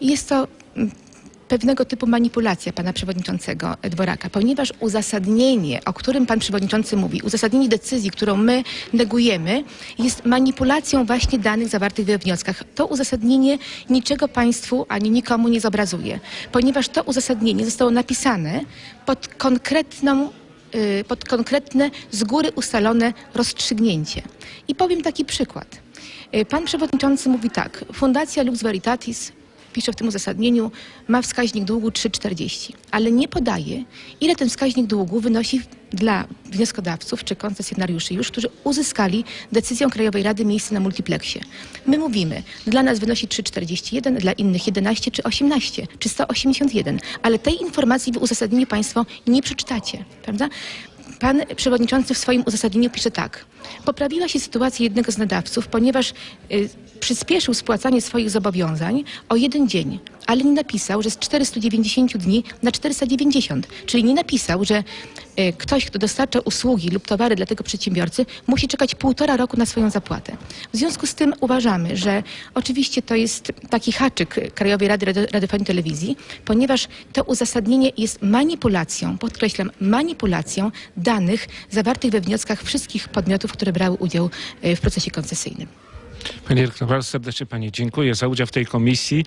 Jest to mm, pewnego typu manipulacja pana przewodniczącego Dworaka, ponieważ uzasadnienie, o którym pan przewodniczący mówi, uzasadnienie decyzji, którą my negujemy, jest manipulacją właśnie danych zawartych we wnioskach. To uzasadnienie niczego państwu ani nikomu nie zobrazuje, ponieważ to uzasadnienie zostało napisane pod konkretną y, pod konkretne, z góry ustalone rozstrzygnięcie. I powiem taki przykład. Y, Pan przewodniczący mówi tak, Fundacja Lux Veritatis pisze w tym uzasadnieniu, ma wskaźnik długu 3,40, ale nie podaje, ile ten wskaźnik długu wynosi dla wnioskodawców czy koncesjonariuszy już, którzy uzyskali decyzją Krajowej Rady miejsce na multiplexie. My mówimy, dla nas wynosi 3,41, dla innych 11 czy 18 czy 181, ale tej informacji w uzasadnieniu Państwo nie przeczytacie, prawda? Pan przewodniczący w swoim uzasadnieniu pisze tak. Poprawiła się sytuacja jednego z nadawców, ponieważ y, przyspieszył spłacanie swoich zobowiązań o jeden dzień, ale nie napisał, że z 490 dni na 490. Czyli nie napisał, że y, ktoś, kto dostarcza usługi lub towary dla tego przedsiębiorcy, musi czekać półtora roku na swoją zapłatę. W związku z tym uważamy, że oczywiście to jest taki haczyk Krajowej Rady Radio- Radiofonii i Telewizji, ponieważ to uzasadnienie jest manipulacją, podkreślam, manipulacją danych zawartych we wnioskach wszystkich podmiotów, które brały udział y, w procesie koncesyjnym. Panie dyrektorze, bardzo serdecznie Pani dziękuję za udział w tej komisji.